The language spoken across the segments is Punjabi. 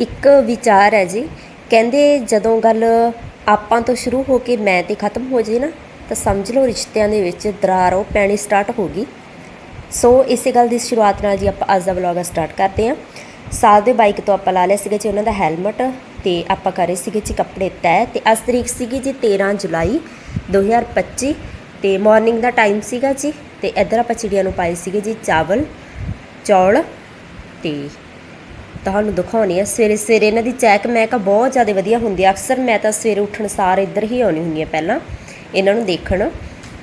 ਇੱਕ ਵਿਚਾਰ ਹੈ ਜੀ। ਕਹਿੰਦੇ ਜਦੋਂ ਗੱਲ ਆਪਾਂ ਤੋਂ ਸ਼ੁਰੂ ਹੋ ਕੇ ਮੈਂ ਤੇ ਖਤਮ ਹੋ ਜੇ ਨਾ, ਤਾਂ ਸਮਝ ਲਓ ਰਿਸ਼ਤਿਆਂ ਦੇ ਵਿੱਚ ਦਰਾਰ ਉਹ ਪੈਣੀ ਸਟਾਰਟ ਹੋ ਗਈ। ਸੋ ਇਸੇ ਗੱਲ ਦੀ ਸ਼ੁਰੂਆਤ ਨਾਲ ਜੀ ਆਪਾਂ ਅੱਜ ਦਾ ਵਲੌਗ ਸਟਾਰਟ ਕਰਦੇ ਹਾਂ। ਸਾਲ ਦੇ ਬਾਈਕ ਤੋਂ ਆਪਾਂ ਲਾ ਲਿਆ ਸੀਗਾ ਜੀ ਉਹਨਾਂ ਦਾ ਹੈਲਮਟ ਤੇ ਆਪਾਂ ਕਰੇ ਸੀਗੇ ਜੀ ਕੱਪੜੇ ਤੈਅ ਤੇ ਅੱਜ ਤਰੀਕ ਸੀਗੀ ਜੀ 13 ਜੁਲਾਈ 2025 ਤੇ ਮਾਰਨਿੰਗ ਦਾ ਟਾਈਮ ਸੀਗਾ ਜੀ ਤੇ ਇੱਧਰ ਆਪਾਂ ਚਿੜੀਆਂ ਨੂੰ ਪਾਏ ਸੀਗੇ ਜੀ ਚਾਵਲ, ਚੌਲ ਤੇ ਤੁਹਾਨੂੰ ਦਿਖਾਉਣੀ ਆ। ਸਵੇਰੇ ਸਵੇਰੇ ਇਹਨਾਂ ਦੀ ਚੈਕ ਮੈਕ ਬਹੁਤ ਜ਼ਿਆਦਾ ਵਧੀਆ ਹੁੰਦੀ ਆ। ਅਕਸਰ ਮੈਂ ਤਾਂ ਸਵੇਰੇ ਉੱਠਣ ਸਾਰ ਇੱਧਰ ਹੀ ਆਉਣੀ ਹੁੰਦੀ ਆ ਪਹਿਲਾਂ, ਇਹਨਾਂ ਨੂੰ ਦੇਖਣ।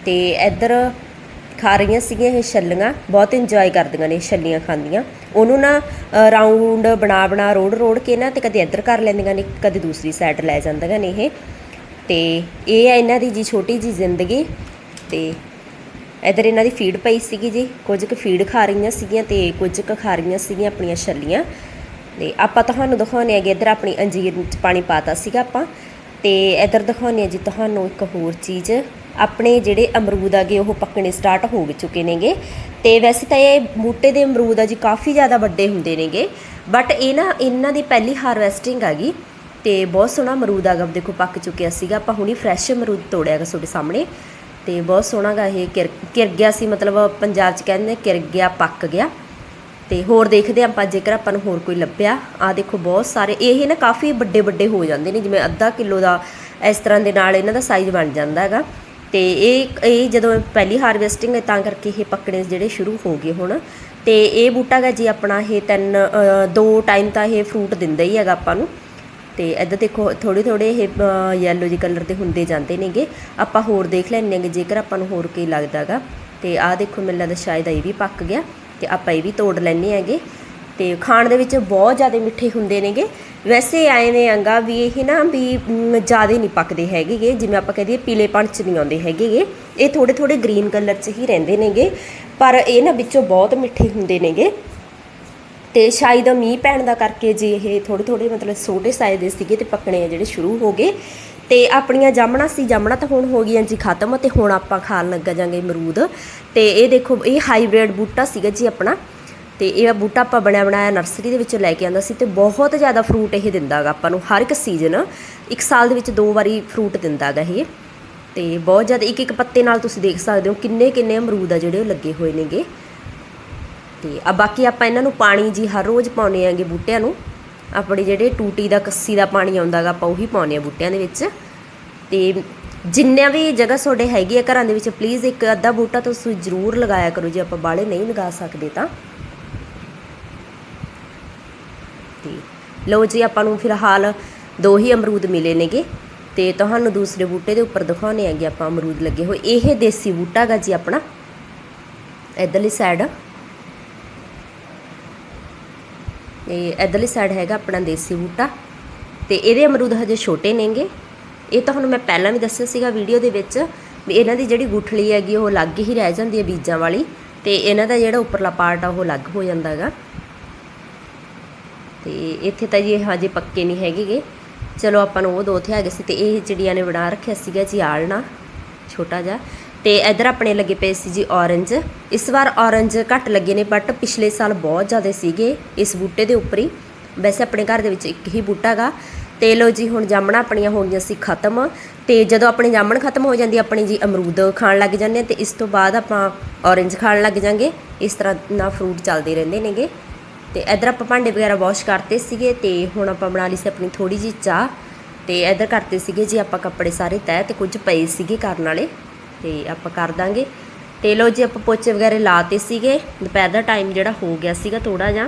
ਤੇ ਇੱਧਰ ਖਾ ਰਹੀਆਂ ਸੀਗੀਆਂ ਇਹ ਛੱਲੀਆਂ, ਬਹੁਤ ਇੰਜੋਏ ਕਰਦੀਆਂ ਨੇ ਛੱਲੀਆਂ ਖਾਂਦੀਆਂ। ਉਹਨੂੰ ਨਾ ਰਾਉਂਡ ਬਣਾ ਬਣਾ, ਰੋੜ ਰੋੜ ਕੇ ਨਾ ਤੇ ਕਦੇ ਇੱਧਰ ਕਰ ਲੈਂਦੀਆਂ ਨੇ, ਕਦੇ ਦੂਸਰੀ ਸਾਈਡ ਲੈ ਜਾਂਦੀਆਂ ਨੇ ਇਹ। ਤੇ ਇਹ ਆ ਇਹਨਾਂ ਦੀ ਜੀ ਛੋਟੀ ਜੀ ਜ਼ਿੰਦਗੀ। ਤੇ ਇੱਧਰ ਇਹਨਾਂ ਦੀ ਫੀਡ ਪਈ ਸੀਗੀ ਜੀ। ਕੁਝ ਕੁ ਫੀਡ ਖਾ ਰਹੀਆਂ ਸੀਗੀਆਂ ਤੇ ਕੁਝ ਕੁ ਖਾ ਰਹੀਆਂ ਸੀਗੀਆਂ ਆਪਣੀਆਂ ਛੱਲੀਆਂ। ਤੇ ਆਪਾਂ ਤੁਹਾਨੂੰ ਦਿਖਾਉਂਦੇ ਹੈਗੇ ਇੱਧਰ ਆਪਣੀ ਅੰਜੀਰ ਚ ਪਾਣੀ ਪਾਤਾ ਸੀਗਾ ਆਪਾਂ। ਤੇ ਇੱਧਰ ਦਿਖਾਉਂਦੇ ਹਾਂ ਜੀ ਤੁਹਾਨੂੰ ਇੱਕ ਹੋਰ ਚੀਜ਼। ਆਪਣੇ ਜਿਹੜੇ ਅਮਰੂਦ ਆਗੇ ਉਹ ਪੱਕਣੇ ਸਟਾਰਟ ਹੋ ਚੁੱਕੇ ਨੇਗੇ। ਤੇ ਵੈਸੇ ਤਾਂ ਇਹ ਬੂਟੇ ਦੇ ਅਮਰੂਦ ਆ ਜੀ, ਕਾਫੀ ਜ਼ਿਆਦਾ ਵੱਡੇ ਹੁੰਦੇ ਨੇਗੇ। ਬਟ ਇਹ ਨਾ, ਇਹਨਾਂ ਦੀ ਪਹਿਲੀ ਹਾਰਵੈਸਟਿੰਗ ਹੈਗੀ ਤੇ ਬਹੁਤ ਸੋਹਣਾ ਅਮਰੂਦ ਆਗਾ ਦੇਖੋ ਪੱਕ ਚੁੱਕਿਆ ਸੀਗਾ। ਆਪਾਂ ਹੁਣੀ ਫਰੈਸ਼ ਅਮਰੂਦ ਤੋੜਿਆਗਾ ਤੁਹਾਡੇ ਸਾਹਮਣੇ। ਤੇ ਬਹੁਤ ਸੋਹਣਾ ਗਾ ਇਹ, ਕਿਰ ਕਿਰ ਗਿਆ ਸੀ, ਮਤਲਬ ਪੰਜਾਬ 'ਚ ਕਹਿੰਦੇ ਨੇ ਕਿਰ ਗਿਆ, ਪੱਕ ਗਿਆ। ਤੇ ਹੋਰ ਦੇਖਦੇ ਆਪਾਂ, ਜੇਕਰ ਆਪਾਂ ਨੂੰ ਹੋਰ ਕੋਈ ਲੱਭਿਆ। ਆ ਦੇਖੋ, ਬਹੁਤ ਸਾਰੇ, ਇਹ ਨਾ ਕਾਫੀ ਵੱਡੇ ਵੱਡੇ ਹੋ ਜਾਂਦੇ ਨੇ, ਜਿਵੇਂ ਅੱਧਾ ਕਿਲੋ ਦਾ ਇਸ ਤਰ੍ਹਾਂ ਦੇ ਨਾਲ ਇਹਨਾਂ ਦਾ ਸਾਈਜ਼ ਬਣ ਜਾਂਦਾ ਹੈਗਾ। ਤੇ ਇਹ ਇਹ ਜਦੋਂ ਪਹਿਲੀ ਹਾਰਵੈਸਟਿੰਗ ਹੈ, ਤਾਂ ਕਰਕੇ ਇਹ ਪੱਕਣੇ ਜਿਹੜੇ ਸ਼ੁਰੂ ਹੋ ਗਏ ਹੁਣ। ਤੇ ਇਹ ਬੂਟਾ ਗਾ ਜੀ ਆਪਣਾ, ਇਹ ਤਿੰਨ ਦੋ ਟਾਈਮ ਤਾਂ ਇਹ ਫਰੂਟ ਦਿੰਦਾ ਹੀ ਹੈਗਾ ਆਪਾਂ ਨੂੰ। ਤੇ ਇੱਧਰ ਦੇਖੋ ਥੋੜੇ ਥੋੜੇ ਇਹ ਯੈਲੋ ਜੀ ਕਲਰ ਦੇ ਹੁੰਦੇ ਜਾਂਦੇ ਨੇਗੇ। ਆਪਾਂ ਹੋਰ ਦੇਖ ਲੈਂਦੇ ਹਾਂਗੇ ਜੇਕਰ ਆਪਾਂ ਨੂੰ ਹੋਰ ਕੀ ਲੱਗਦਾਗਾ ਤੇ ਆਹ ਦੇਖੋ, ਮੈਨੂੰ ਲੱਗਦਾ ਸ਼ਾਇਦ ਇਹ ਵੀ ਪੱਕ ਗਿਆ। ਤੇ ਆਪਾਂ ਇਹ ਵੀ ਤੋੜ ਲੈਣੇ ਹੈਗੇ। ਤੇ ਖਾਣ ਦੇ ਵਿੱਚ ਬਹੁਤ ਜ਼ਿਆਦਾ ਮਿੱਠੇ ਹੁੰਦੇ ਨੇਗੇ। ਵੈਸੇ ਐਵੇਂ ਆਂਗਾ ਵੀ ਇਹ ਨਾ ਵੀ ਜ਼ਿਆਦਾ ਨਹੀਂ ਪੱਕਦੇ ਹੈਗੇਗੇ। ਜਿਵੇਂ ਆਪਾਂ ਕਹਦੇ ਪੀਲੇਪਣ ਚ ਨਹੀਂ ਆਉਂਦੇ ਹੈਗੇਗੇ। ਇਹ ਥੋੜੇ ਥੋੜੇ ਗ੍ਰੀਨ ਕਲਰ ਚ ਹੀ ਰਹਿੰਦੇ ਨੇਗੇ। ਪਰ ਇਹ ਨਾ ਵਿੱਚੋਂ ਬਹੁਤ ਮਿੱਠੇ ਹੁੰਦੇ ਨੇਗੇ। ਤੇ ਸ਼ਾਇਦ ਮੀਂਹ ਪੈਣ ਦਾ ਕਰਕੇ ਜੀ ਇਹ ਥੋੜੇ ਥੋੜੇ ਮਤਲਬ ਛੋਟੇ ਸਾਈਜ਼ ਦੇ ਸੀਗੇ ਤੇ ਪੱਕਣੇ ਆ ਜਿਹੜੇ ਸ਼ੁਰੂ ਹੋ ਗਏ। ਤੇ ਆਪਣੀਆਂ ਜਾਮਣਾ ਸੀ, ਜਾਮਣਾ ਤਾਂ ਹੁਣ ਹੋ ਗਈਆਂ ਜੀ ਖਤਮ ਤੇ ਹੁਣ ਆਪਾਂ ਖਾਣ ਲੱਗਾ ਜਾਂਗੇ ਅਮਰੂਦ। ਤੇ ਇਹ ਦੇਖੋ, ਇਹ ਹਾਈਬ੍ਰਿਡ ਬੂਟਾ ਸੀਗਾ ਜੀ ਆਪਣਾ। ਤੇ ਇਹ ਬੂਟਾ ਆਪਾਂ ਬਣਿਆ, ਬਣਾਇਆ ਨਰਸਰੀ ਦੇ ਵਿੱਚੋਂ ਲੈ ਕੇ ਆਂਦਾ ਸੀ ਤੇ ਬਹੁਤ ਜ਼ਿਆਦਾ ਫਰੂਟ ਇਹ ਦਿੰਦਾਗਾ ਆਪਾਂ ਨੂੰ ਹਰ ਇੱਕ ਸੀਜ਼ਨ ਇੱਕ ਸਾਲ ਦੇ ਵਿੱਚ ਦੋ ਵਾਰੀ ਫਰੂਟ ਦਿੰਦਾਗਾ ਇਹ। ਤੇ ਬਹੁਤ ਜ਼ਿਆਦਾ, ਇੱਕ ਇੱਕ ਪੱਤੇ ਨਾਲ ਤੁਸੀਂ ਦੇਖ ਸਕਦੇ ਹੋ ਕਿੰਨੇ ਕਿੰਨੇ ਅਮਰੂਦ ਆ ਜਿਹੜੇ ਉਹ ਲੱਗੇ ਹੋਏ ਨੇਗੇ। ਤੇ ਆ ਬਾਕੀ ਆਪਾਂ ਇਹਨਾਂ ਨੂੰ ਪਾਣੀ ਜੀ ਹਰ ਰੋਜ਼ ਪਾਉਨੇ ਆਂਗੇ ਬੂਟਿਆਂ ਨੂੰ। ਆਪਣੀ ਜਿਹੜੇ ਟੂਟੀ ਦਾ, ਕੱਸੀ ਦਾ ਪਾਣੀ ਆਉਂਦਾਗਾ ਆਪਾਂ ਉਹੀ ਪਾਉਨੇ ਆ ਬੂਟਿਆਂ ਦੇ ਵਿੱਚ। ਤੇ ਜਿੰਨਿਆਂ ਵੀ ਜਗ੍ਹਾ ਤੁਹਾਡੇ ਹੈਗੀ ਆ ਘਰਾਂ ਦੇ ਵਿੱਚ ਪਲੀਜ਼ ਇੱਕ ਅੱਧਾ ਬੂਟਾ ਤੁਸੀਂ ਜ਼ਰੂਰ ਲਗਾਇਆ ਕਰੋ, ਜੇ ਆਪਾਂ ਬਾਲੇ ਨਹੀਂ ਲਗਾ ਸਕਦੇ ਤਾਂ। ਤੇ ਲਓ ਜੀ, ਆਪਾਂ ਨੂੰ ਫਿਲਹਾਲ ਦੋ ਹੀ ਅਮਰੂਦ ਮਿਲੇ ਨੇਗੇ। ਤੇ ਤੁਹਾਨੂੰ ਦੂਸਰੇ ਬੂਟੇ ਦੇ ਉੱਪਰ ਦਿਖਾਉਣੇ ਹੈਗੇ ਆਪਾਂ ਅਮਰੂਦ ਲੱਗੇ ਹੋਏ। ਇਹ ਦੇਸੀ ਬੂਟਾ ਗਾ ਜੀ ਆਪਣਾ, ਇਧਰਲੀ ਸਾਈਡ ਤੇ ਇਧਰਲੀ ਸਾਈਡ ਹੈਗਾ ਆਪਣਾ ਦੇਸੀ ਬੂਟਾ ਤੇ ਇਹਦੇ ਅਮਰੂਦ ਹਜੇ ਛੋਟੇ ਨੇਗੇ। ਇਹ ਤਾਂ ਹੁਣ ਮੈਂ ਪਹਿਲਾਂ ਵੀ ਦੱਸਿਆ ਸੀਗਾ ਵੀਡੀਓ ਦੇ ਵਿੱਚ ਵੀ ਇਹਨਾਂ ਦੀ ਜਿਹੜੀ ਗੁਠਲੀ ਹੈਗੀ ਉਹ ਅਲੱਗ ਹੀ ਰਹਿ ਜਾਂਦੀ ਹੈ ਬੀਜਾਂ ਵਾਲੀ ਤੇ ਇਹਨਾਂ ਦਾ ਜਿਹੜਾ ਉੱਪਰਲਾ ਪਾਰਟ ਆ ਉਹ ਅਲੱਗ ਹੋ ਜਾਂਦਾ ਹੈਗਾ। ਤੇ ਇੱਥੇ ਤਾਂ ਜੀ ਇਹ ਹਜੇ ਪੱਕੇ ਨਹੀਂ ਹੈਗੇਗੇ। ਚਲੋ ਆਪਾਂ ਨੂੰ ਉਹ ਦੋ ਉੱਥੇ ਹੈਗੇ ਸੀ ਤੇ ਇਹ ਚਿੜੀਆਂ ਨੇ ਬਣਾ ਰੱਖਿਆ ਸੀਗਾ ਜੀ ਆਲਣਾ, ਛੋਟਾ ਜਿਹਾ। ਤੇ ਇਧਰ ਆਪਣੇ ਲੱਗੇ ਪਏ ਸੀ ਜੀ ਔਰੰਜ ਇਸ ਵਾਰ ਔਰੰਜ ਘੱਟ ਲੱਗੇ ਨੇ ਬਟ ਪਿਛਲੇ ਸਾਲ ਬਹੁਤ ਜ਼ਿਆਦਾ ਸੀਗੇ ਇਸ ਬੂਟੇ ਦੇ ਉੱਪਰ ਹੀ। ਵੈਸੇ ਆਪਣੇ ਘਰ ਦੇ ਵਿੱਚ ਇੱਕ ਹੀ ਬੂਟਾ ਗਾ। ਤੇ ਲੋ ਜੀ, ਹੁਣ ਜਾਮਣਾ ਆਪਣੀਆਂ ਹੋ ਗਈਆਂ ਸੀ ਖਤਮ। ਤੇ ਜਦੋਂ ਆਪਣੇ ਜਾਮਣ ਖਤਮ ਹੋ ਜਾਂਦੀ, ਆਪਣੀ ਜੀ ਅਮਰੂਦ ਖਾਣ ਲੱਗ ਜਾਂਦੇ ਆ ਤੇ ਇਸ ਤੋਂ ਬਾਅਦ ਆਪਾਂ ਔਰੰਜ ਖਾਣ ਲੱਗ ਜਾਂਗੇ। ਇਸ ਤਰ੍ਹਾਂ ਨਾਲ ਫਰੂਟ ਚੱਲਦੇ ਰਹਿੰਦੇ ਨੇਗੇ। ਤੇ ਇਧਰ ਆਪਾਂ ਭਾਂਡੇ ਵਗੈਰਾ ਵਾਸ਼ ਕਰਤੇ ਸੀਗੇ ਤੇ ਹੁਣ ਆਪਾਂ ਬਣਾ ਲਈ ਸੀ ਆਪਣੀ ਥੋੜੀ ਜੀ ਚਾਹ। ਤੇ ਇਧਰ ਕਰਤੇ ਸੀਗੇ ਜੀ ਆਪਾਂ ਕੱਪੜੇ ਸਾਰੇ ਤੈਅ ਤੇ ਕੁਝ ਪਏ ਸੀਗੇ ਕਰਨ ਵਾਲੇ। ਤੇ ਆਪਾਂ ਕਰ ਦਾਂਗੇ। ਤੇ ਲੋ ਜੀ, ਆਪਾਂ ਪੋਚੇ ਵਗੈਰਾ ਲਾਤੇ ਸੀਗੇ। ਦੁਪਹਿਰ ਦਾ ਟਾਈਮ ਜਿਹੜਾ ਹੋ ਗਿਆ ਸੀਗਾ ਥੋੜਾ ਜਿਹਾ।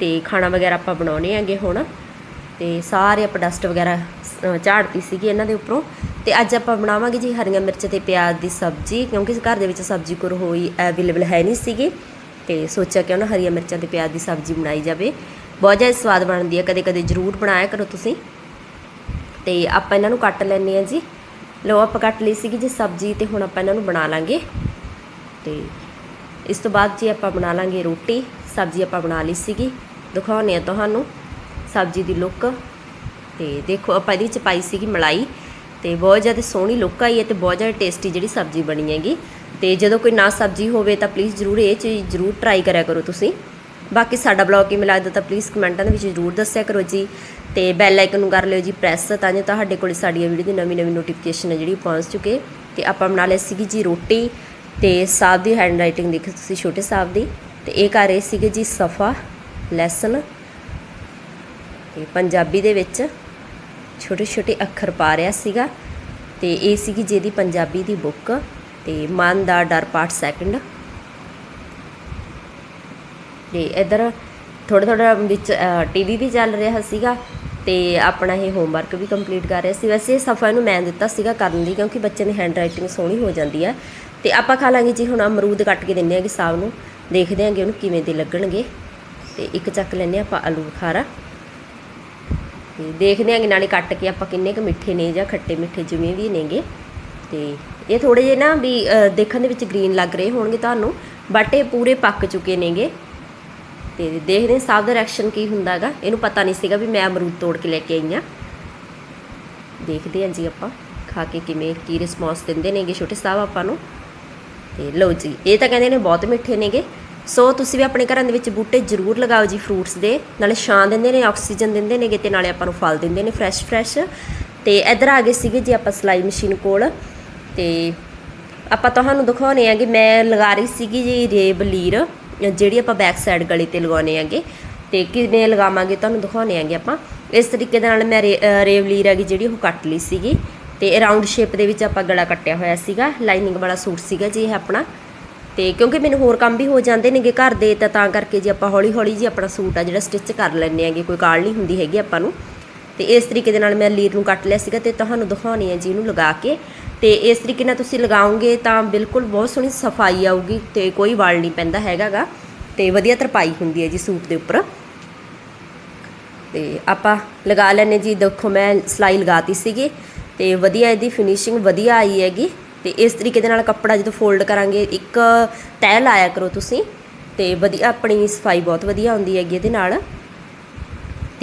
ਤੇ ਖਾਣਾ ਵਗੈਰਾ ਆਪਾਂ ਬਣਾਉਣੇ ਆਂਗੇ ਹੁਣ। ਤੇ ਸਾਰੇ ਆਪਾਂ ਡਸਟ ਵਗੈਰਾ ਝਾੜਤੀ ਸੀਗੀ ਇਹਨਾਂ ਦੇ ਉੱਪਰੋਂ। ਤੇ ਅੱਜ ਆਪਾਂ ਬਣਾਵਾਂਗੇ ਜੀ ਹਰੀਆਂ ਮਿਰਚ ਤੇ ਪਿਆਜ਼ ਦੀ ਸਬਜ਼ੀ, ਕਿਉਂਕਿ ਘਰ ਦੇ ਵਿੱਚ ਸਬਜ਼ੀ ਕੋਈ ਹੋਈ ਅਵੇਲੇਬਲ ਹੈ ਨਹੀਂ ਸੀਗੀ। ਤੇ ਸੋਚਿਆ ਕਿ ਉਹਨਾਂ ਹਰੀਆਂ ਮਿਰਚਾਂ ਤੇ ਪਿਆਜ਼ ਦੀ ਸਬਜ਼ੀ ਬਣਾਈ ਜਾਵੇ। ਬਹੁਤ ਜ਼ਿਆਦਾ ਸਵਾਦ ਬਣਦੀ ਹੈ। ਕਦੇ ਕਦੇ ਜ਼ਰੂਰ ਬਣਾਇਆ ਕਰੋ ਤੁਸੀਂ। ਤੇ ਆਪਾਂ ਇਹਨਾਂ ਨੂੰ ਕੱਟ ਲੈਣੇ ਆ ਜੀ। ਲਓ ਆਪਾਂ ਕੱਟ ਲਈ ਸੀਗੀ ਜੀ ਸਬਜ਼ੀ ਤੇ ਹੁਣ ਆਪਾਂ ਇਹਨਾਂ ਨੂੰ ਬਣਾ ਲਾਂਗੇ। ਤੇ ਇਸ ਤੋਂ ਬਾਅਦ ਜੀ ਆਪਾਂ ਬਣਾ ਲਾਂਗੇ ਰੋਟੀ। ਸਬਜ਼ੀ ਆਪਾਂ ਬਣਾ ਲਈ ਸੀਗੀ। ਦਿਖਾਉਂਦੇ ਆ ਤੁਹਾਨੂੰ ਸਬਜ਼ੀ ਦੀ ਲੁੱਕ। ਤੇ ਦੇਖੋ ਆਪਾਂ ਇਹਦੇ ਚ ਪਾਈ ਸੀਗੀ ਮਲਾਈ। ਤੇ ਬਹੁਤ ਜ਼ਿਆਦਾ ਸੋਹਣੀ ਲੁੱਕ ਆਈ ਹੈ ਤੇ ਬਹੁਤ ਜ਼ਿਆਦਾ ਟੇਸਟੀ ਜਿਹੜੀ ਸਬਜ਼ੀ ਬਣੀ ਹੈਗੀ। ਤੇ ਜਦੋਂ ਕੋਈ ਨਾ ਸਬਜ਼ੀ ਹੋਵੇ ਤਾਂ ਪਲੀਜ਼ ਜ਼ਰੂਰ ਇਹ ਚੀਜ਼ ਜ਼ਰੂਰ ਟਰਾਈ ਕਰਿਆ ਕਰੋ ਤੁਸੀਂ। ਬਾਕੀ ਸਾਡਾ ਬਲੌਗ ਕਿਵੇਂ ਲੱਗਦਾ ਤਾਂ ਪਲੀਜ਼ ਕਮੈਂਟਾਂ ਦੇ ਵਿੱਚ ਜ਼ਰੂਰ ਦੱਸਿਆ ਕਰੋ ਜੀ। ਤੇ ਬੈਲ ਆਈਕਨ ਨੂੰ ਕਰ ਲਿਓ ਜੀ ਪ੍ਰੈਸ ਤਾਂ ਜੋ ਤੁਹਾਡੇ ਕੋਲ ਸਾਡੀਆਂ ਵੀਡੀਓ ਦੀ ਨਵੀਂ ਨਵੀਂ ਨੋਟੀਫਿਕੇਸ਼ਨ ਹੈ ਜਿਹੜੀ ਪਹੁੰਚ ਚੁੱਕੇ। ਤੇ ਆਪਾਂ ਬਣਾ ਲਈ ਸੀਗੀ ਜੀ ਰੋਟੀ ਤੇ ਸਾਹਿਬ ਦੀ ਹੈਂਡ ਰਾਈਟਿੰਗ ਦੇਖੋ ਤੁਸੀਂ ਛੋਟੇ ਸਾਹਿਬ ਦੀ। ਤੇ ਇਹ ਕਰ ਰਹੇ ਸੀਗੇ ਜੀ ਸਫਾ ਲੈਸਨ ਤੇ ਪੰਜਾਬੀ ਦੇ ਵਿੱਚ ਛੋਟੇ ਛੋਟੇ ਅੱਖਰ ਪਾ ਰਿਹਾ ਸੀਗਾ। ਤੇ ਇਹ ਸੀਗੀ ਜਿਹਦੀ ਪੰਜਾਬੀ ਦੀ ਬੁੱਕ ਤੇ ਮਨ ਦਾ ਡਰ ਪਾਠ ਸੈਕੰਡ ਤੇ ਇਧਰ ਥੋੜਾ ਥੋੜਾ ਵਿੱਚ ਟੀਵੀ ਵੀ ਚੱਲ ਰਿਹਾ ਸੀਗਾ। ਤੇ ਆਪਣਾ ਇਹ ਹੋਮਵਰਕ ਵੀ ਕੰਪਲੀਟ ਕਰ ਰਿਹਾ ਸੀ। ਵੈਸੇ ਸਫਾ ਨੂੰ ਮੈਂ ਦਿੱਤਾ ਸੀਗਾ ਕਰਨ ਦੀ, ਕਿਉਂਕਿ ਬੱਚੇ ਦੀ ਹੈਂਡ ਰਾਈਟਿੰਗ ਸੋਹਣੀ ਹੋ ਜਾਂਦੀ ਹੈ ਤੇ ਆਪਾਂ ਖਾ ਲਾਂਗੇ ਜੀ ਹੁਣ ਅਮਰੂਦ ਕੱਟ ਕੇ ਦਿੰਨੇ ਆਂਗੇ ਸਾਬ ਨੂੰ। ਦੇਖਦੇ ਆਂਗੇ ਉਹਨੂੰ ਕਿਵੇਂ ਦੇ ਲੱਗਣਗੇ। ਤੇ ਇੱਕ ਚੱਕ ਲੈਨੇ ਆਪਾਂ ਆਲੂ ਬੁਖਾਰਾ। ਤੇ ਦੇਖਦੇ ਆਂਗੇ ਨਾਲੇ ਕੱਟ ਕੇ ਆਪਾਂ ਕਿੰਨੇ ਕੁ ਮਿੱਠੇ ਨੇ ਜਾਂ ਖੱਟੇ ਮਿੱਠੇ ਜਿਵੇਂ ਵੀ ਨੇਗੇ। ਤੇ ਇਹ ਥੋੜੇ ਜਿਹੇ ਨਾ ਵੀ ਦੇਖਣ ਦੇ ਵਿੱਚ ਗ੍ਰੀਨ ਲੱਗ ਰਹੇ ਹੋਣਗੇ ਤੁਹਾਨੂੰ ਬਟ ਇਹ ਪੂਰੇ ਪੱਕ ਚੁੱਕੇ ਨੇਗੇ। ਤੇ ਦੇਖਦੇ ਹਾਂ ਸਾਹਿਬ ਦਾ ਰਿਐਕਸ਼ਨ ਕੀ ਹੁੰਦਾਗਾ। ਇਹਨੂੰ ਪਤਾ ਨਹੀਂ ਸੀਗਾ ਵੀ ਮੈਂ ਅਮਰੂਦ ਤੋੜ ਕੇ ਲੈ ਕੇ ਆਈ ਆ ਦੇਖਦੇ ਹਾਂ ਜੀ ਆਪਾਂ ਖਾ ਕੇ ਕਿਵੇਂ, ਕੀ ਰਿਸਪੌਂਸ ਦਿੰਦੇ ਨੇਗੇ ਛੋਟੇ ਸਾਹਿਬ ਆਪਾਂ ਨੂੰ। ਤੇ ਲਓ ਜੀ, ਇਹ ਤਾਂ ਕਹਿੰਦੇ ਨੇ ਬਹੁਤ ਮਿੱਠੇ ਨੇਗੇ। ਸੋ ਤੁਸੀਂ ਵੀ ਆਪਣੇ ਘਰਾਂ ਦੇ ਵਿੱਚ ਬੂਟੇ ਜ਼ਰੂਰ ਲਗਾਓ ਜੀ ਫਰੂਟਸ ਦੇ। ਨਾਲੇ ਛਾਂ ਦਿੰਦੇ ਨੇ, ਆਕਸੀਜਨ ਦਿੰਦੇ ਨੇਗੇ ਤੇ ਨਾਲੇ ਆਪਾਂ ਨੂੰ ਫਲ ਦਿੰਦੇ ਨੇ ਫਰੈਸ਼ ਫਰੈਸ਼ ਤੇ ਇੱਧਰ ਆ ਗਏ ਸੀਗੇ ਜੀ ਆਪਾਂ ਸਲਾਈ ਮਸ਼ੀਨ ਕੋਲ। ਤੇ ਆਪਾਂ ਤੁਹਾਨੂੰ ਦਿਖਾਉਣੇ ਆ ਕਿ ਮੈਂ ਲਗਾ ਰਹੀ ਸੀਗੀ ਜੀ ਰੇਬ ਲੀਰ। ਜਿਹੜੀ ਆਪਾਂ ਬੈਕ ਸਾਈਡ ਗਲੇ ਤੇ ਲਗਾਉਣੇ ਆਗੇ ਤੇ ਕਿਵੇਂ ਲਗਾਵਾਂਗੇ ਤੁਹਾਨੂੰ ਦਿਖਾਉਣੇ ਆਗੇ ਆਪਾਂ। ਇਸ ਤਰੀਕੇ ਦੇ ਨਾਲ ਮੈਂ ਰੇ- ਅ, ਰੇਵ ਲੀਰ ਹੈਗੀ ਜਿਹੜੀ ਉਹ ਕੱਟ ਲਈ ਸੀਗੀ ਤੇ ਰਾਉਂਡ ਸ਼ੇਪ ਦੇ ਵਿੱਚ ਆਪਾਂ ਗਲਾ ਕੱਟਿਆ ਹੋਇਆ ਸੀਗਾ ਲਾਈਨਿੰਗ ਵਾਲਾ ਸੂਟ ਸੀਗਾ ਜੀ ਇਹ ਆਪਣਾ। ਤੇ ਕਿਉਂਕਿ ਮੈਨੂੰ ਹੋਰ ਕੰਮ ਵੀ ਹੋ ਜਾਂਦੇ ਨੇਗੇ ਘਰ ਦੇ ਤਾਂ ਤਾਂ ਕਰਕੇ ਜੀ ਆਪਾਂ ਹੌਲੀ ਹੌਲੀ ਜੀ ਆਪਣਾ ਸੂਟ ਆ ਜਿਹੜਾ ਸਟਿਚ ਕਰ ਲੈਂਦੇ ਆਂਗੇ ਕੋਈ ਕਾਲ ਨਹੀਂ ਹੁੰਦੀ ਹੈਗੀ ਆਪਾਂ ਨੂੰ। ਤੇ ਇਸ ਤਰੀਕੇ ਦੇ ਨਾਲ ਮੈਂ ਲੀਰ ਨੂੰ ਕੱਟ ਲਿਆ ਸੀਗਾ ਤੇ ਤੁਹਾਨੂੰ ਦਿਖਾਉਣੀ ਹੈ ਜੀ ਇਹਨੂੰ ਲਗਾ ਕੇ। ਤੇ ਇਸ ਤਰੀਕੇ ਨਾਲ ਤੁਸੀਂ ਲਗਾਓਗੇ ਤਾਂ ਬਿਲਕੁਲ ਬਹੁਤ ਸੋਹਣੀ ਸਫ਼ਾਈ ਆਊਗੀ ਤੇ ਕੋਈ ਵਾਲ ਨਹੀਂ ਪੈਂਦਾ ਹੈਗਾਗਾ। ਤੇ ਵਧੀਆ ਤਰਪਾਈ ਹੁੰਦੀ ਹੈ ਜੀ ਸੂਟ ਦੇ ਉੱਪਰ। ਤੇ ਆਪਾਂ ਲਗਾ ਲੈਨੇ ਜੀ, ਦੇਖੋ ਮੈਂ ਸਲਾਈ ਲਗਾਤੀ ਸੀਗੀ ਤੇ ਵਧੀਆ ਇਹਦੀ ਫਿਨਿਸ਼ਿੰਗ ਵਧੀਆ ਆਈ ਹੈਗੀ। ਤੇ ਇਸ ਤਰੀਕੇ ਦੇ ਨਾਲ ਕੱਪੜਾ ਜਦੋਂ ਫੋਲਡ ਕਰਾਂਗੇ, ਇੱਕ ਤਹਿ ਲਾਇਆ ਕਰੋ ਤੁਸੀਂ ਤੇ ਵਧੀਆ ਆਪਣੀ ਸਫ਼ਾਈ ਬਹੁਤ ਵਧੀਆ ਹੁੰਦੀ ਹੈਗੀ ਇਹਦੇ ਨਾਲ।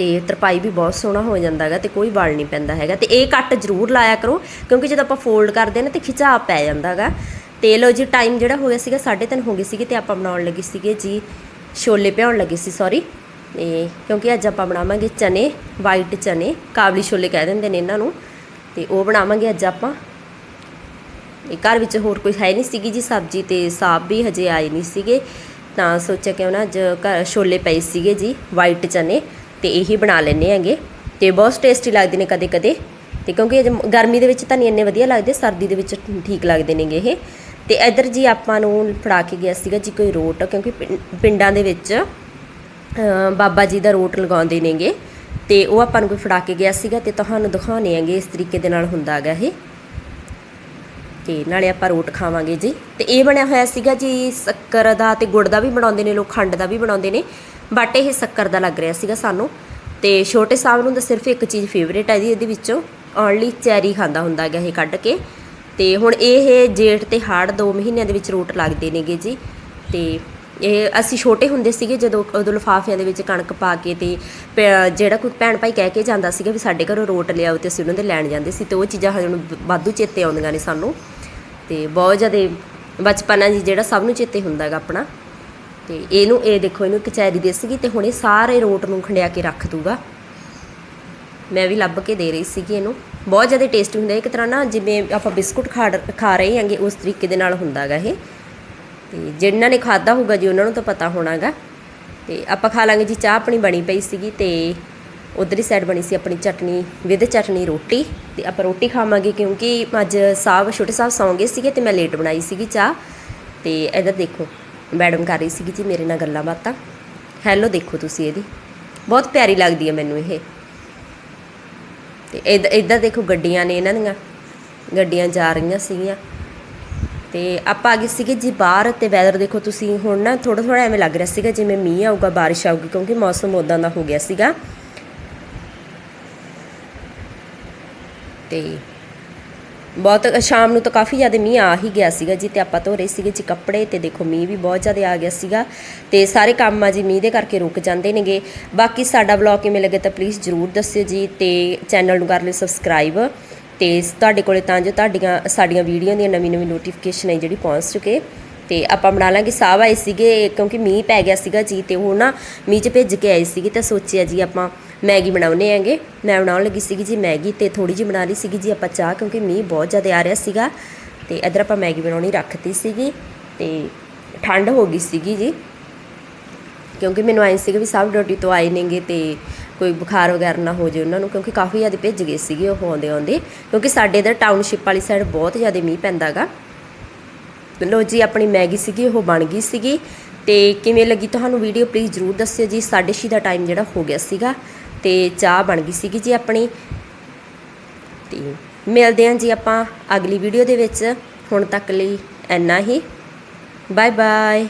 ਤੇ ਤਰਪਾਈ ਵੀ ਬਹੁਤ ਸੋਹਣਾ ਹੋ ਜਾਂਦਾ ਹੈਗਾ ਤੇ ਕੋਈ ਵਾਲ ਨਹੀਂ ਪੈਂਦਾ ਹੈਗਾ ਤੇ ਇਹ ਕੱਟ ਜ਼ਰੂਰ ਲਾਇਆ ਕਰੋ, ਕਿਉਂਕਿ ਜਦੋਂ ਆਪਾਂ ਫੋਲਡ ਕਰਦੇ ਹਾਂ ਨਾ ਤੇ ਖਿਚਾਅ ਪੈ ਜਾਂਦਾ ਹੈਗਾ। ਤੇ ਲੋ ਜੀ ਟਾਈਮ ਜਿਹੜਾ ਹੋ ਗਿਆ ਸੀਗਾ 3:30 ਹੋ ਗਏ ਸੀਗੇ ਤੇ ਆਪਾਂ ਬਣਾਉਣ ਲੱਗੇ ਸੀਗੇ ਜੀ ਛੋਲੇ ਪਿਆਉਣ ਲੱਗੇ ਸੀ ਸੌਰੀ ਤੇ ਕਿਉਂਕਿ ਅੱਜ ਆਪਾਂ ਬਣਾਵਾਂਗੇ ਚਨੇ ਵਾਈਟ ਚਨੇ, ਕਾਬਲੀ ਛੋਲੇ ਕਹਿ ਦਿੰਦੇ ਨੇ ਇਹਨਾਂ ਨੂੰ। ਤੇ ਉਹ ਬਣਾਵਾਂਗੇ ਅੱਜ ਆਪਾਂ। ਇਹ ਘਰ ਵਿੱਚ ਹੋਰ ਕੋਈ ਹੈ ਨਹੀਂ ਸੀਗੀ ਜੀ, ਸਬਜ਼ੀ ਤੇ ਸਾਬ ਵੀ ਹਜੇ ਆਏ ਨਹੀਂ ਸੀਗੇ। ਤਾਂ ਸੋਚਿਆ ਕਿ ਉਹਨਾਂ ਅੱਜ ਘਰ ਛੋਲੇ ਪਏ ਸੀਗੇ ਜੀ ਵਾਈਟ ਚਨੇ। ਤੇ ਇਹੀ ਬਣਾ ਲੈਣੇ ਹੈਗੇ। ਤੇ ਬਹੁਤ ਟੇਸਟੀ ਲੱਗਦੇ ਨੇ ਕਦੇ ਕਦੇ। ਤੇ ਕਿਉਂਕਿ ਗਰਮੀ ਦੇ ਵਿੱਚ ਤਾਂ ਨਹੀਂ ਇੰਨੇ ਵਧੀਆ ਲੱਗਦੇ, ਸਰਦੀ ਦੇ ਵਿੱਚ ਠੀਕ ਲੱਗਦੇ ਨੇਗੇ ਇਹ। ਤੇ ਇੱਧਰ ਜੀ ਆਪਾਂ ਨੂੰ ਫੜਾ ਕੇ ਗਿਆ ਸੀਗਾ ਜੀ ਕੋਈ ਰੋਟ, ਕਿਉਂਕਿ ਪਿੰ- ਪਿੰਡਾਂ ਦੇ ਵਿੱਚ ਬਾਬਾ ਜੀ ਦਾ ਰੋਟ ਲਗਾਉਂਦੇ ਨੇਗੇ। ਤੇ ਉਹ ਆਪਾਂ ਨੂੰ ਕੋਈ ਫੜਾ ਕੇ ਗਿਆ ਸੀਗਾ ਤੇ ਤੁਹਾਨੂੰ ਦਿਖਾਉਣੇ ਆਂਗੇ ਇਸ ਤਰੀਕੇ ਦੇ ਨਾਲ ਹੁੰਦਾ ਹੈਗਾ ਇਹ। ਤੇ ਨਾਲੇ ਆਪਾਂ ਰੋਟ ਖਾਵਾਂਗੇ ਜੀ। ਤੇ ਇਹ ਬਣਿਆ ਹੋਇਆ ਸੀਗਾ ਜੀ, ਸ਼ੱਕਰ ਦਾ ਤੇ ਗੁੜ ਦਾ ਵੀ ਬਣਾਉਂਦੇ ਨੇ ਲੋਕ, ਖੰਡ ਦਾ ਵੀ ਬਣਾਉਂਦੇ ਨੇ। ਬਟ ਇਹ ਸ਼ੱਕਰ ਦਾ ਲੱਗ ਰਿਹਾ ਸੀਗਾ ਸਾਨੂੰ। ਤੇ ਛੋਟੇ ਸਾਹਿਬ ਨੂੰ ਤਾਂ ਸਿਰਫ ਇੱਕ ਚੀਜ਼ ਫੇਵਰੇਟ ਹੈ ਜੀ, ਇਹਦੇ ਵਿੱਚੋਂ ਓਨਲੀ ਚੈਰੀ ਖਾਂਦਾ ਹੁੰਦਾ ਹੈਗਾ ਇਹ ਕੱਢ ਕੇ। ਤੇ ਹੁਣ ਇਹ ਜੇਠ ਤੇ ਹਾੜ ਦੋ ਮਹੀਨਿਆਂ ਦੇ ਵਿੱਚ ਰੋਟ ਲੱਗਦੇ ਨੇਗੇ ਜੀ। ਤੇ ਇਹ ਅਸੀਂ ਛੋਟੇ ਹੁੰਦੇ ਸੀਗੇ ਜਦੋਂ ਉਦੋਂ ਲਿਫਾਫਿਆਂ ਦੇ ਵਿੱਚ ਕਣਕ ਪਾ ਕੇ ਤੇ ਪ- ਜਿਹੜਾ ਕੋਈ ਭੈਣ ਭਾਈ ਕਹਿ ਕੇ ਜਾਂਦਾ ਸੀਗਾ ਵੀ ਸਾਡੇ ਘਰੋਂ ਰੋਟ ਲਿਆਓ ਤੇ ਅਸੀਂ ਉਹਨਾਂ ਦੇ ਲੈਣ ਜਾਂਦੇ ਸੀ ਤੇ ਉਹ ਚੀਜ਼ਾਂ ਹਜੇ ਹੁਣ ਵਾਧੂ ਚੇਤੇ ਆਉਂਦੀਆਂ ਨੇ ਸਾਨੂੰ। ਤੇ ਬਹੁਤ ਜ਼ਿਆਦਾ ਬਚਪਨਾ ਜੀ ਜਿਹੜਾ ਸਭ ਨੂੰ ਚੇਤੇ ਹੁੰਦਾ ਹੈਗਾ ਆਪਣਾ। ਤੇ ਇਹਨੂੰ, ਇਹ ਦੇਖੋ, ਇਹਨੂੰ ਕਚੈਰੀ ਦੇ ਸੀਗੀ ਤੇ ਹੁਣ ਇਹ ਸਾਰੇ ਰੋਟ ਨੂੰ ਖੰਡਿਆ ਕੇ ਰੱਖ ਦੂਗਾ। ਮੈਂ ਵੀ ਲੱਭ ਕੇ ਦੇ ਰਹੀ ਸੀਗੀ ਇਹਨੂੰ। ਬਹੁਤ ਜ਼ਿਆਦਾ ਟੇਸਟੀ ਹੁੰਦਾ, ਇੱਕ ਤਰ੍ਹਾਂ ਨਾ ਜਿਵੇਂ ਆਪਾਂ ਬਿਸਕੁਟ ਖਾ ਖਾ ਰਹੇ ਹਾਂਗੇ, ਉਸ ਤਰੀਕੇ ਦੇ ਨਾਲ ਹੁੰਦਾ ਹੈਗਾ ਇਹ। ਤੇ ਜਿਨ੍ਹਾਂ ਨੇ ਖਾਦਾ ਹੋਊਗਾ ਜੀ, ਉਹਨਾਂ ਨੂੰ ਤਾਂ ਪਤਾ ਹੋਣਾਗਾ। ਤੇ ਆਪਾਂ ਖਾ ਲਾਂਗੇ ਜੀ, ਚਾਹ ਆਪਣੀ ਬਣੀ ਪਈ ਸੀਗੀ ਤੇ ਉਧਰਲੀ ਸਾਈਡ ਬਣੀ ਸੀ ਆਪਣੀ ਚਟਨੀ, ਵਿਦ ਚਟਨੀ ਰੋਟੀ। ਤੇ ਆਪਾਂ ਰੋਟੀ ਖਾਵਾਂਗੇ ਕਿਉਂਕਿ ਅੱਜ ਸਾਹਿਬ ਛੋਟੇ ਸਾਹਿਬ ਸੌਂ ਗਏ ਸੀਗੇ ਤੇ ਮੈਂ ਲੇਟ ਬਣਾਈ ਸੀਗੀ ਚਾਹ। ਤੇ ਇੱਧਰ ਦੇਖੋ ਮੈਡਮ ਕਰ ਰਹੀ ਸੀਗੀ ਜੀ ਮੇਰੇ ਨਾਲ ਗੱਲਾਂ ਬਾਤਾਂ। ਹੈਲੋ ਦੇਖੋ ਤੁਸੀਂ ਇਹਦੀ। ਬਹੁਤ ਪਿਆਰੀ ਲੱਗਦੀ ਹੈ ਮੈਨੂੰ ਇਹ। ਤੇ ਇੱਧ- ਇੱਧਰ ਦੇਖੋ ਗੱਡੀਆਂ ਨੇ ਇਹਨਾਂ ਦੀਆਂ। ਗੱਡੀਆਂ ਜਾ ਰਹੀਆਂ ਸੀਗੀਆਂ। ਤੇ ਆਪਾਂ ਆ ਗਏ ਸੀਗੇ ਜੀ ਬਾਹਰ ਤੇ ਵੈਦਰ ਦੇਖੋ ਤੁਸੀਂ ਹੁਣ ਨਾ ਥੋੜਾ ਥੋੜਾ ਐਵੇਂ ਲੱਗ ਰਿਹਾ ਸੀਗਾ, ਜਿਵੇਂ ਮੀਂਹ ਆਊਗਾ, ਬਾਰਿਸ਼ ਆਊਗੀ, ਕਿਉਂਕਿ ਮੌਸਮ ਉਦਾਂ ਦਾ ਹੋ ਗਿਆ ਸੀਗਾ। ਤੇ ਬਹੁਤ, ਸ਼ਾਮ ਨੂੰ ਤਾਂ ਕਾਫੀ ਜ਼ਿਆਦਾ ਮੀਂਹ ਆ ਹੀ ਗਿਆ ਸੀਗਾ ਜੀ, ਤੇ ਆਪਾਂ ਧੋ ਰਹੇ ਸੀਗੇ ਜੀ ਕੱਪੜੇ, ਤੇ ਦੇਖੋ ਮੀਂਹ ਵੀ ਬਹੁਤ ਜ਼ਿਆਦਾ ਆ ਗਿਆ ਸੀਗਾ, ਤੇ ਸਾਰੇ ਕੰਮ ਆ ਜੀ ਮੀਂਹ ਦੇ ਕਰਕੇ ਰੁਕ ਜਾਂਦੇ ਨੇਗੇ। ਬਾਕੀ ਸਾਡਾ ਵਲੌਗ ਕਿਵੇਂ ਲੱਗੇ ਤਾਂ ਪਲੀਜ਼ ਜਰੂਰ ਦੱਸਿਓ ਜੀ, ਤੇ ਚੈਨਲ ਨੂੰ ਕਰ ਲਿਓ ਸਬਸਕ੍ਰਾਈਬ ਤੇ ਤੁਹਾਡੇ ਕੋਲੇ ਤਾਂ ਜੋ ਤੁਹਾਡੀਆਂ, ਸਾਡੀਆਂ ਵੀਡੀਓ ਦੀਆਂ ਨਵੀਂ ਨਵੀਂ ਨੋਟੀਫਿਕੇਸ਼ਨ ਹੈ ਜਿਹੜੀ ਪਹੁੰਚ ਚੁੱਕੇ। ਤੇ ਆਪਾਂ ਬਣਾ ਲਾਂਗੇ ਸਾਹ ਆਏ ਸੀਗੇ, ਕਿਉਂਕਿ ਮੀਂਹ ਪੈ ਗਿਆ ਸੀਗਾ ਜੀ, ਤੇ ਉਹ ਨਾ ਮੀਂਹ 'ਚ ਭਿੱਜ ਕੇ ਆਏ ਸੀਗੇ, ਤਾਂ ਸੋਚਿਆ ਜੀ ਆਪਾਂ ਮੈਗੀ ਬਣਾਉਨੇ ਆਂਗੇ ਮੈਂ ਬਣਾਉਣ ਲੱਗੀ ਸੀਗੀ ਜੀ ਮੈਗੀ ਤੇ ਥੋੜੀ ਜਿਹੀ ਬਣਾ ਲਈ ਸੀਗੀ ਜੀ ਆਪਾਂ ਚਾਹ ਕਿਉਂਕਿ ਮੀਂਹ ਬਹੁਤ ਜ਼ਿਆਦਾ ਆ ਰਿਹਾ ਸੀਗਾ ਤੇ ਇਧਰ ਆਪਾਂ ਮੈਗੀ ਬਣਾਉਣੀ ਰੱਖਤੀ ਸੀਗੀ ਤੇ ਠੰਡ ਹੋ ਗਈ ਸੀਗੀ ਜੀ। ਕਿਉਂਕਿ ਮੈਨੂੰ ਆਏ ਸੀਗਾ ਵੀ ਸਭ ਡਿਊਟੀ ਤੋਂ ਆਏ ਨੇਗੇ ਤੇ ਕੋਈ ਬੁਖਾਰ ਵਗੈਰਾ ਨਾ ਹੋ ਜੇ ਉਹਨਾਂ ਨੂੰ ਕਿਉਂਕਿ ਕਾਫੀ ਜ਼ਿਆਦਾ ਭਿੱਜ ਗਏ ਸੀਗੇ ਉਹ ਆਉਂਦੇ ਆਉਂਦੇ। ਕਿਉਂਕਿ ਸਾਡੇ ਇਧਰ ਟਾਊਨਸ਼ਿਪ ਵਾਲੀ ਸਾਈਡ ਬਹੁਤ ਜ਼ਿਆਦਾ ਮੀਂਹ ਪੈਂਦਾਗਾ ਲੋ ਜੀ ਆਪਣੀ ਮੈਗੀ ਸੀਗੀ, ਉਹ ਬਣ ਗਈ ਸੀਗੀ ਤੇ ਕਿਵੇਂ ਲੱਗੀ ਤੁਹਾਨੂੰ ਵੀਡੀਓ ਪਲੀਜ਼ ਜਰੂਰ ਦੱਸਿਓ ਜੀ। 6:30 ਦਾ ਟਾਈਮ ਜਿਹੜਾ ਹੋ ਗਿਆ ਸੀਗਾ। ਤੇ ਚਾਹ ਬਣ ਗਈ ਸੀਗੀ ਜੀ ਆਪਣੀ। ਤੇ ਮਿਲਦੇ ਹਾਂ ਜੀ ਆਪਾਂ ਅਗਲੀ ਵੀਡੀਓ ਦੇ ਵਿੱਚ। ਹੁਣ ਤੱਕ ਲਈ ਇੰਨਾ ਹੀ। Bye bye